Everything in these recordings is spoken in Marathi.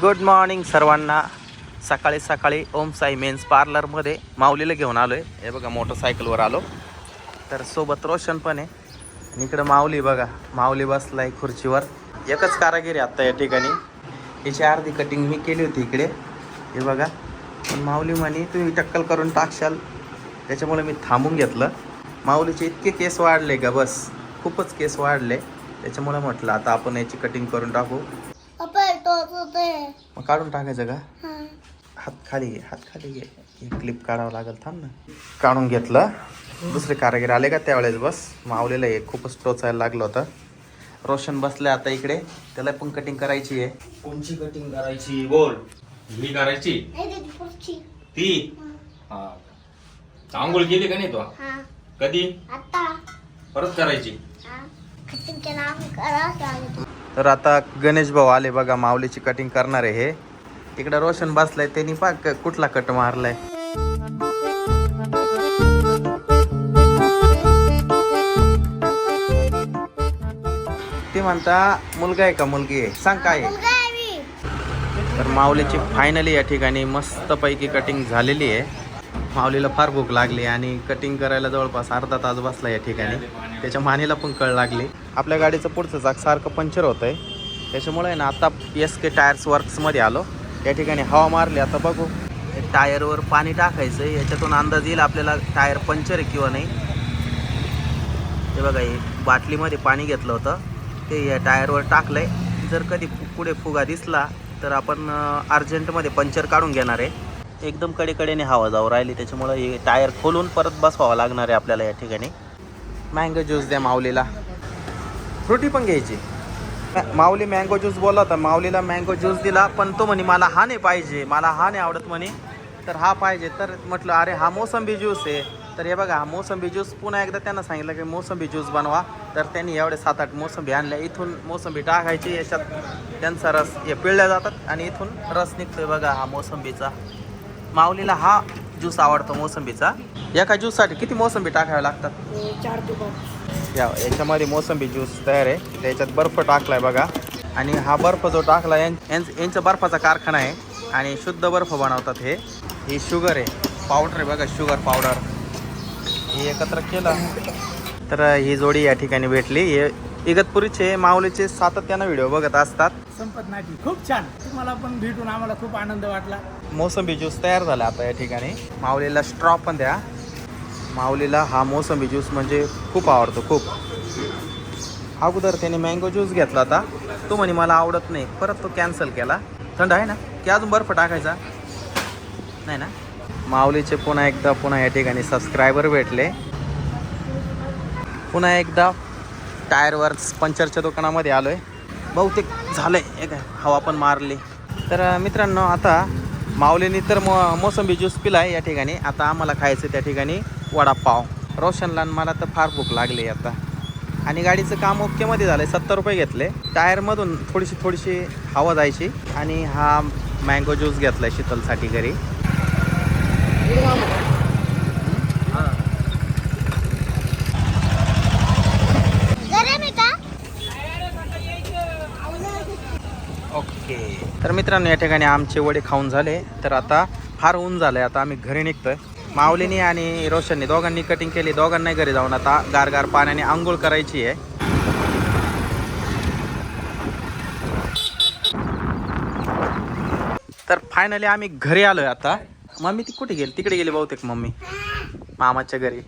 गुड मॉर्निंग सर्वांना. सकाळी सकाळी ओम साई मेन्स पार्लरमध्ये माऊलीला घेऊन आलो आहे हे बघा मोटरसायकलवर आलो. तर सोबत रोशन पण आहे. आणि इकडं माऊली बघा माऊली बसला आहे खुर्चीवर. एकच कारागिरी आत्ता या ठिकाणी. याची अर्धी कटिंग मी केली होती इकडे. हे बघा पण माऊली म्हणे तुम्ही टक्कल करून टाकशाल. त्याच्यामुळे मी थांबून घेतलं. माऊलीचे इतके केस वाढले का बस खूपच केस वाढले. त्याच्यामुळे म्हटलं आता आपण याची कटिंग करून टाकू. मग काढून टाकायचं का? हा. हात खाली घे हात खाली घे. एक क्लिप काढावं लागेल थांब ना. काढून घेतलं. दुसरे कारागीर आले का त्यावेळेस? बस मावलेलं आहे. खूपच टोचायला लागलं होतं. रोशन बसले आता इकडे. त्याला पण कटिंग करायची आहे. कोणची कटिंग करायची? बोल. ही करायची? नाही ते पुढची. ती? हा. आंघोळ केली का नाही तो? हा. कधी? आता. परत करायची. हा. करा लागेल. तर आता गणेश भाऊ आले बघा माऊलीची कटिंग करणार आहे हे. इकडे रोशन बसलाय त्यांनी पा कुठला कट मारलाय. ते म्हणता मुलगा आहे का मुलगी आहे? सांग काय तर माऊलीची फायनली या ठिकाणी मस्तपैकी कटिंग झालेली आहे. माऊलीला फार भूक लागली आणि कटिंग करायला जवळपास अर्धा तास बसला या ठिकाणी. त्याच्या मानेला पण कळ लागली. आपल्या गाडीचं पुढचं चाक सारखं पंक्चर होतं आहे त्याच्यामुळे ना आता एस के टायर्स वर्क्समध्ये आलो. या ठिकाणी हवा मारली आता बघू. टायरवर पाणी टाकायचं आहे याच्यातून अंदाज येईल आपल्याला टायर पंक्चर आहे किंवा नाही. ते बघा हे बाटलीमध्ये पाणी घेतलं होतं. ते या टायरवर टाकलंय. जर कधी पुढे फुगा दिसला तर आपण अर्जंटमध्ये पंक्चर काढून घेणार आहे. एकदम कडेकडेने हवा जाऊ राहिली. त्याच्यामुळं हे टायर खोलून परत बसवावं लागणार आहे आपल्याला या ठिकाणी. मँगो ज्यूस द्या माऊलीला. फ्रुटी पण घ्यायची. माऊली मँगो ज्यूस बोलला होता. माऊलीला मँगो ज्यूस दिला पण तो म्हणे मला हा नाही पाहिजे. मला हा नाही आवडत म्हणे. तर हा पाहिजे. तर म्हटलं अरे हा मोसंबी ज्यूस आहे. तर हे बघा हा मोसंबी ज्यूस पुन्हा एकदा त्यांना सांगितलं की मोसंबी ज्यूस बनवा. तर त्यांनी एवढे सात आठ मोसंबी आणल्या. इथून मोसंबी टाकायची याच्यात त्यांचा रस हे पिळल्या जातात आणि इथून रस निघतोय बघा हा मोसंबीचा. माऊलीला हा ज्यूस आवडतो मोसंबीचा. एका ज्यूससाठी किती मोसंबी टाकाव्या लागतात? चार या याच्यामध्ये मोसंबी ज्यूस तयार आहे. त्याच्यात बर्फ टाकलाय बघा. आणि हा बर्फ जो टाकला यांचा बर्फाचा कारखाना आहे. आणि शुद्ध बर्फ बनवतात हे. ही शुगर आहे. पावडर आहे बघा शुगर पावडर हे एकत्र केलं. तर ही जोडी या ठिकाणी भेटली. हे इगतपुरीचे माऊलीचे सातत्यानं व्हिडिओ बघत असतात. संपत नाही खूप छान. तुम्हाला पण भेटून आम्हाला खूप आनंद वाटला. मोसंबी ज्यूस तयार झाला आता या ठिकाणी. माऊलीला स्ट्रॉ पण द्या. माऊलीला हा मोसंबी ज्यूस म्हणजे खूप आवडतो खूप. अगोदर त्याने मँगो ज्यूस घेतला होता. तो म्हणे मला आवडत नाही. परत तो कॅन्सल केला. थंड आहे ना? की अजून बर्फ टाकायचा? नाही ना? माऊलीचे पुन्हा एकदा पुन्हा या ठिकाणी सबस्क्रायबर भेटले. पुन्हा एकदा टायर वर्क्स पंक्चरच्या दुकानामध्ये आलो आहे बहुतेक झालं आहे एक हवा पण मारली. तर मित्रांनो आता माऊलीनी तर मो मोसंबी ज्यूस पिला आहे या ठिकाणी. आता आम्हाला खायचं त्या ठिकाणी वडापाव. रोशनला मला तर फार भूक लागली आता. आणि गाडीचं काम ओकेमध्ये झालं आहे सत्तर रुपये घेतले. टायरमधून थोडीशी थोडीशी हवा जायची. आणि हा मँगो ज्यूस घेतला आहे शीतलसाठी घरी गरम आहे का ओके तर मित्रांनो या ठिकाणी आमचे वडे खाऊन झाले. तर आता फार ऊन झालंय. आता आम्ही घरी निघतोय. माऊलीनी आणि रोशननी दोघांनी कटिंग केली. दोघांनाही घरी जाऊन आता गारगार पाण्याने आंघोळ करायची आहे. तर फायनली आम्ही घरी आलोय आता. मम्मी ती कुठे गेली? तिकडे गेली बहुतेक मम्मी. मामाच्या घरी.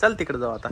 चल तिकडे जाऊ आता.